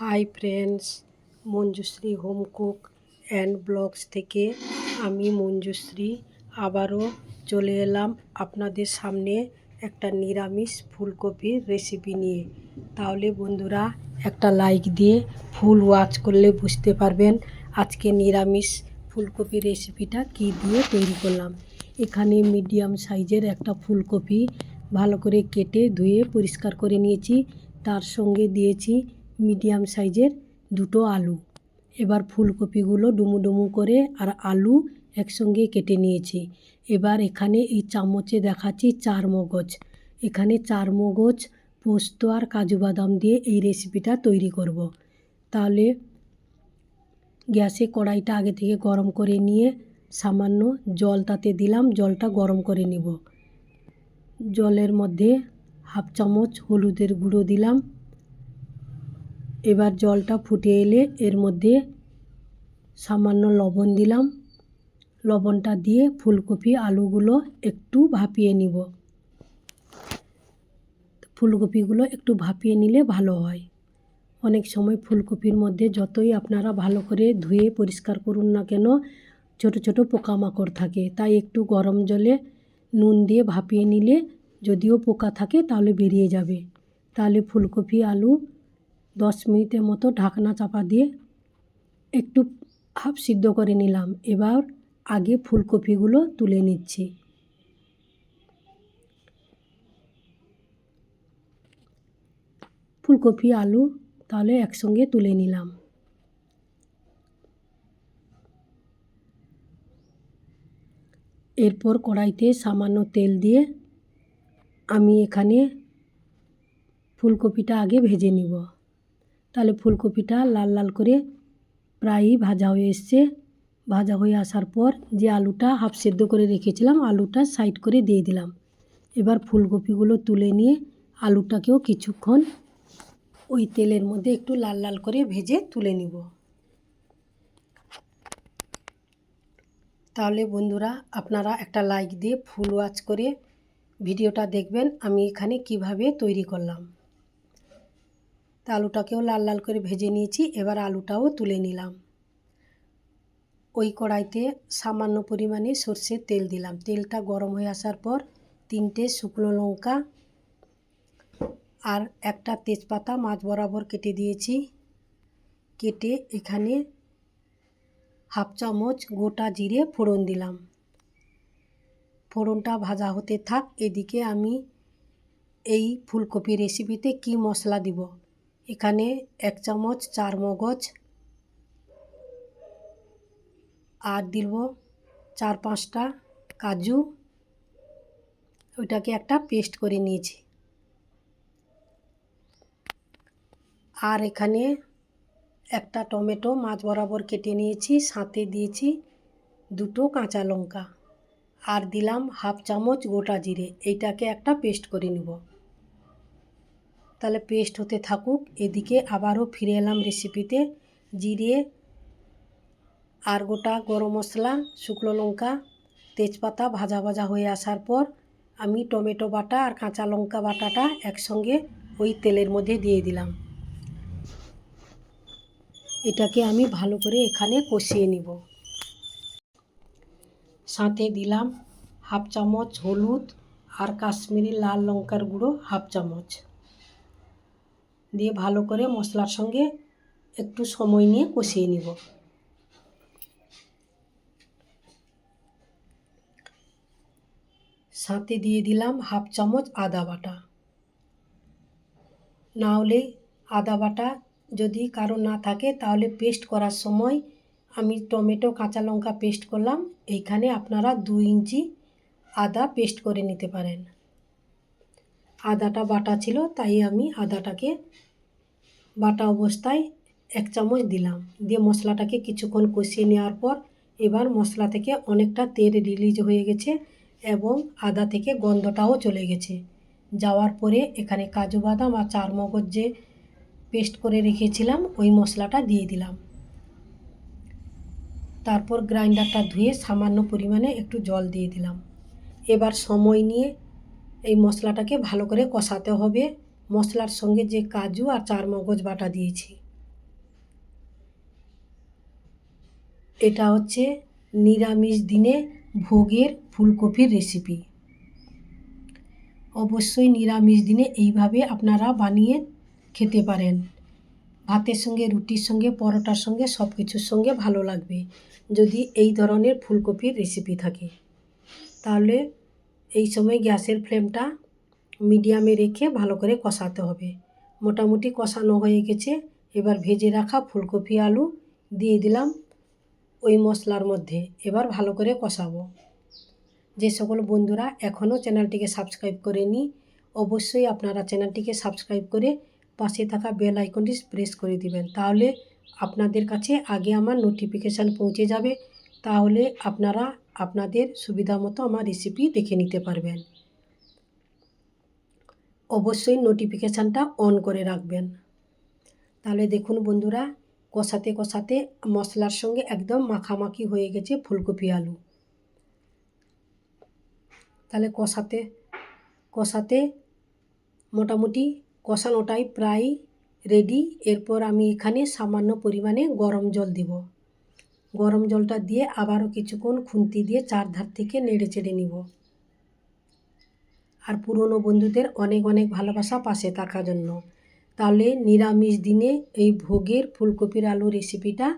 Hi friends, Manjushree home cook and blogs থেকে আমি মঞ্জুশ্রী আবারও চলে এলাম আপনাদের সামনে একটা নিরামিষ ফুলকপির রেসিপি নিয়ে। তাহলে বন্ধুরা, একটা লাইক দিয়ে ফুল ওয়াচ করলে বুঝতে পারবেন আজকে নিরামিষ ফুলকপি রেসিপিটা কি দিয়ে তৈরি করলাম। এখানে মিডিয়াম সাইজের একটা ফুলকপি ভালো করে কেটে ধুয়ে পরিষ্কার করে নিয়েছি। তার সঙ্গে দিয়েছি মিডিয়াম সাইজের দুটো আলু। এবার ফুলকপিগুলো ডুমু ডুমু করে আর আলু একসঙ্গে কেটে নিয়েছি। এবার এখানে এই চামচে দেখাচ্ছি চার মগজ এখানে চার মগজ পোস্ত আর কাজু বাদাম দিয়ে এই রেসিপিটা তৈরি করব। তাহলে গ্যাসে কড়াইটা আগে থেকে গরম করে নিয়ে সামান্য জল তাতে দিলাম, জলটা গরম করে নিব। জলের মধ্যে হাফ চামচ হলুদের গুঁড়ো দিলাম। এবার জলটা ফুটে এলে এর মধ্যে সামান্য লবণ দিলাম। লবণটা দিয়ে ফুলকপি আলুগুলো একটু ভাপিয়ে নিব। ফুলকপিগুলো একটু ভাপিয়ে নিলে ভালো হয়। অনেক সময় ফুলকপির মধ্যে যতই আপনারা ভালো করে ধুয়ে পরিষ্কার করুন না কেন, ছোট ছোট পোকামাকড় থাকে। তাই একটু গরম জলে নুন দিয়ে ভাপিয়ে নিলে যদিও পোকা থাকে তাহলে বেরিয়ে যাবে। তাহলে ফুলকপি, আলু দশ মিনিটের মতো ঢাকনা চাপা দিয়ে একটু হাফ সিদ্ধ করে নিলাম। এবার আগে ফুলকপিগুলো তুলে নিচ্ছি। ফুলকপি, আলু তাহলে একসঙ্গে তুলে নিলাম। এরপর কড়াইতে সামান্য তেল দিয়ে আমি এখানে ফুলকপিটা আগে ভেজে নিব। তাহলে ফুলকপিটা লাল লাল করে প্রায়ই ভাজা হয়ে এসছে। ভাজা হয়ে আসার পর যে আলুটা হাফ সেদ্ধ করে রেখেছিলাম, আলুটা সাইড করে দিয়ে দিলাম। এবার ফুলকপিগুলো তুলে নিয়ে আলুটাকেও কিছুক্ষণ ওই তেলের মধ্যে একটু লাল লাল করে ভেজে তুলে নিব। তাহলে বন্ধুরা, আপনারা একটা লাইক দিয়ে ফুল ওয়াচ করে ভিডিওটা দেখবেন। আমি এখানে কীভাবে তৈরি করলাম। তা আলুটাকেও লাল লাল করে ভেজে নিয়েছি, এবার আলুটাও তুলে নিলাম। ওই কড়াইতে সামান্য পরিমাণে সর্ষের তেল দিলাম। তেলটা গরম হয়ে আসার পর তিনটে শুকনো লঙ্কা আর একটা তেজপাতা মাছ বরাবর কেটে দিয়েছি। কেটে এখানে হাফ চামচ গোটা জিরে ফোড়ন দিলাম। ফোড়নটা ভাজা হতে থাক, এদিকে আমি এই ফুলকপি রেসিপিতে কি মশলা দিব? এখানে এক চামচ চার মগজ আর দিব চার পাঁচটা কাজু। ওইটাকে একটা পেস্ট করে নিয়েছি। আর এখানে একটা টমেটো মাছ বরাবর কেটে নিয়েছি, সাথে দিয়েছি দুটো কাঁচা লঙ্কা। আর দিলাম হাফ চামচ গোটা জিরে, এইটাকে একটা পেস্ট করে নিব। তাহলে পেস্ট হতে থাকুক। এদিকে আবারও ফিরে এলাম রেসিপিতে জিরে আর গোটা গরম মশলা, শুকনো লঙ্কা, তেজপাতা ভাজা ভাজা হয়ে আসার পর আমি টমেটো বাটা আর কাঁচা লঙ্কা বাটাটা একসঙ্গে ওই তেলের মধ্যে দিয়ে দিলাম। এটাকে আমি ভালো করে এখানে কষিয়ে নিব। সাথে দিলাম হাফ চামচ হলুদ আর কাশ্মীরি লাল লঙ্কার গুঁড়ো হাফ চামচ। দিয়ে ভালো করে মশলার সঙ্গে একটু সময় নিয়ে কষিয়ে নিব। সাথে দিয়ে দিলাম হাফ চামচ আদা বাটা। না হলে আদা বাটা যদি কারও না থাকে তাহলে পেস্ট করার সময় আমি টমেটো, কাঁচা লঙ্কা পেস্ট করলাম। এইখানে আপনারা দু ইঞ্চি আদা পেস্ট করে নিতে পারেন। আদাটা বাটা ছিল, তাই আমি আদাটাকে বাটা অবস্থায় এক চামচ দিলাম। দিয়ে মশলাটাকে কিছুক্ষণ কষিয়ে নেওয়ার পর এবার মশলা থেকে অনেকটা তেল রিলিজ হয়ে গেছে এবং আদা থেকে গন্ধটাও চলে গেছে। যাওয়ার পরে এখানে কাজু বাদাম আর চার মগজ যে পেস্ট করে রেখেছিলাম, ওই মশলাটা দিয়ে দিলাম। তারপর গ্রাইন্ডারটা ধুয়ে সামান্য পরিমাণে একটু জল দিয়ে দিলাম। এবার সময় নিয়ে এই মশলাটাকে ভালো করে কষাতে হবে। মশলার সঙ্গে যে কাজু আর চার মগজ বাটা দিয়েছি। এটা হচ্ছে নিরামিষ দিনে ভোগের ফুলকপির রেসিপি অবশ্যই নিরামিষ দিনে এইভাবে আপনারা বানিয়ে খেতে পারেন। ভাতের সঙ্গে, রুটির সঙ্গে, পরোটার সঙ্গে সব কিছুর সঙ্গে ভালো লাগবে যদি এই ধরনের ফুলকপির রেসিপি থাকে। তাহলে এই সময় গ্যাসের ফ্লেমটা মিডিয়ামে রেখে ভালো করে কষাতে হবে। মোটামুটি কষানো হয়ে গেছে। এবার ভেজে রাখা ফুলকপি, আলু দিয়ে দিলাম ওই মশলার মধ্যে। এবার ভালো করে কষাবো। যে সকল বন্ধুরা এখনও চ্যানেলটিকে সাবস্ক্রাইব করেনি, অবশ্যই আপনারা চ্যানেলটিকে সাবস্ক্রাইব করে পাশে থাকা বেল আইকনটি প্রেস করে দিবেন। তাহলে আপনাদের কাছে আগে আমার নোটিফিকেশান পৌঁছে যাবে। তাহলে আপনারা আপনাদের সুবিধা মতো আমার রেসিপি দেখে নিতে পারবেন। অবশ্যই নোটিফিকেশানটা অন করে রাখবেন। তাহলে দেখুন বন্ধুরা, কষাতে কষাতে মশলার সঙ্গে একদম মাখামাখি হয়ে গেছে ফুলকপি আলু। তাহলে কষাতে কষাতে মোটামুটি কষানোটাই প্রায় রেডি এরপর আমি এখানে সামান্য পরিমাণে গরম জল দিব। গরম জলটা দিয়ে আবারও কিছুক্ষণ খুন্তি দিয়ে চারধার থেকে নেড়ে চেড়ে নিব। আর পুরনো বন্ধুদের অনেক অনেক ভালোবাসা পাশে থাকার জন্য। তাহলে নিরামিষ দিনে এই ভোগের ফুলকপির আলু রেসিপিটা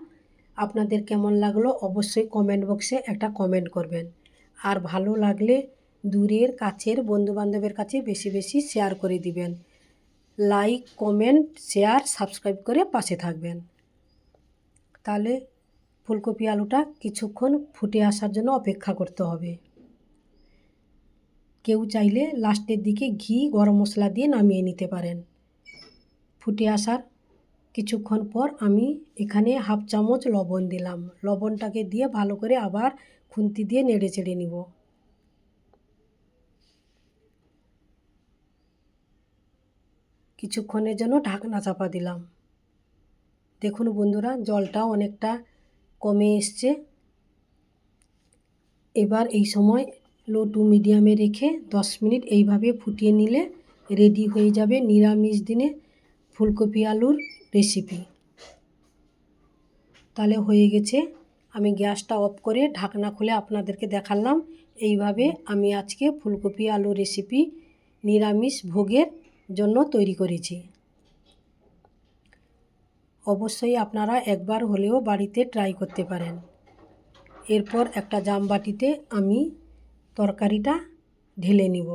আপনাদের কেমন লাগল অবশ্যই কমেন্ট বক্সে একটা কমেন্ট করবেন। আর ভালো লাগলে দূরের কাছের বন্ধুবান্ধবের কাছে বেশি বেশি শেয়ার করে দিবেন। লাইক কমেন্ট শেয়ার সাবস্ক্রাইব করে পাশে থাকবেন। তাহলে ফুলকপি আলুটা কিছুক্ষণ ফুটে আসার জন্য অপেক্ষা করতে হবে। কেউ চাইলে লাস্টের দিকে ঘি, গরম মশলা দিয়ে নামিয়ে নিতে পারেন। ফুটে আসার কিছুক্ষণ পর আমি এখানে হাফ চামচ লবণ দিলাম। লবণটাকে দিয়ে ভালো করে আবার খুন্তি দিয়ে নেড়ে চেড়ে নিব। কিছুক্ষণের জন্য ঢাকনা চাপা দিলাম। দেখুন বন্ধুরা, জলটা অনেকটা কমে এসছে। এবার এই সময় লো টু মিডিয়ামে রেখে দশ মিনিট এইভাবে ফুটিয়ে নিলে রেডি হয়ে যাবে নিরামিষ দিনে ফুলকপি আলুর রেসিপি তাহলে হয়ে গেছে। আমি গ্যাসটা অফ করে ঢাকনা খুলে আপনাদেরকে দেখালাম এইভাবে আমি আজকে ফুলকপি আলু রেসিপি নিরামিষ ভোগের জন্য তৈরি করেছি। অবশ্যই আপনারা একবার হলেও বাড়িতে ট্রাই করতে পারেন। এরপর একটা জামবাটিতে আমি তরকারিটা ঢেলে নিব।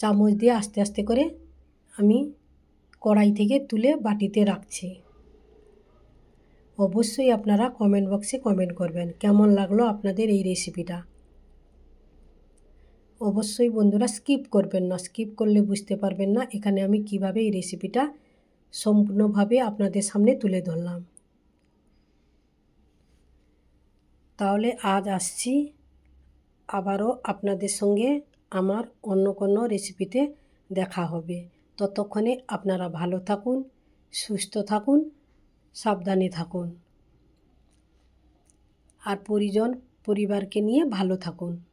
চামচ দিয়ে আস্তে আস্তে করে আমি কড়াই থেকে তুলে বাটিতে রাখছি। অবশ্যই আপনারা কমেন্ট বক্সে কমেন্ট করবেন, কেমন লাগল আপনাদের এই রেসিপিটা অবশ্যই বন্ধুরা স্কিপ করবেন না স্কিপ করলে বুঝতে পারবেন না এখানে আমি কীভাবে এই রেসিপিটা সম্পূর্ণভাবে আপনাদের সামনে তুলে ধরলাম। তাহলে আজ আসছি। আবারও আপনাদের সঙ্গে আমার অন্য কোনো রেসিপিতে দেখা হবে। ততক্ষণে আপনারা ভালো থাকুন, সুস্থ থাকুন, সাবধানে থাকুন। আর পরিজন, পরিবারকে নিয়ে ভালো থাকুন।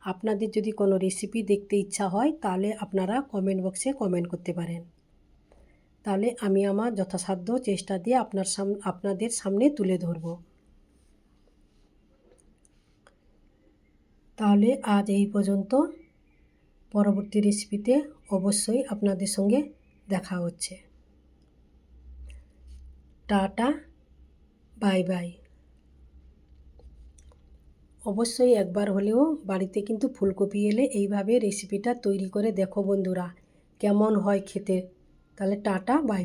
আপনাদের যদি কোনো রেসিপি দেখতে ইচ্ছা হয়, তাহলে আপনারা কমেন্ট বক্সে কমেন্ট করতে পারেন। তাহলে আমি আমার যথাসাধ্য চেষ্টা দিয়ে আপনার সাম, আপনাদের সামনে তুলে ধরব। তাহলে আজ এই পর্যন্ত। পরবর্তী রেসিপিতে অবশ্যই আপনাদের সঙ্গে দেখা হচ্ছে। টাটা বাই বাই অবশ্যই একবার হলেও বাড়িতে কিন্তু ফুলকপি এলে এইভাবে রেসিপিটা তৈরি করে দেখো বন্ধুরা, কেমন হয় খেতে। তাহলে টাটা বাই বাই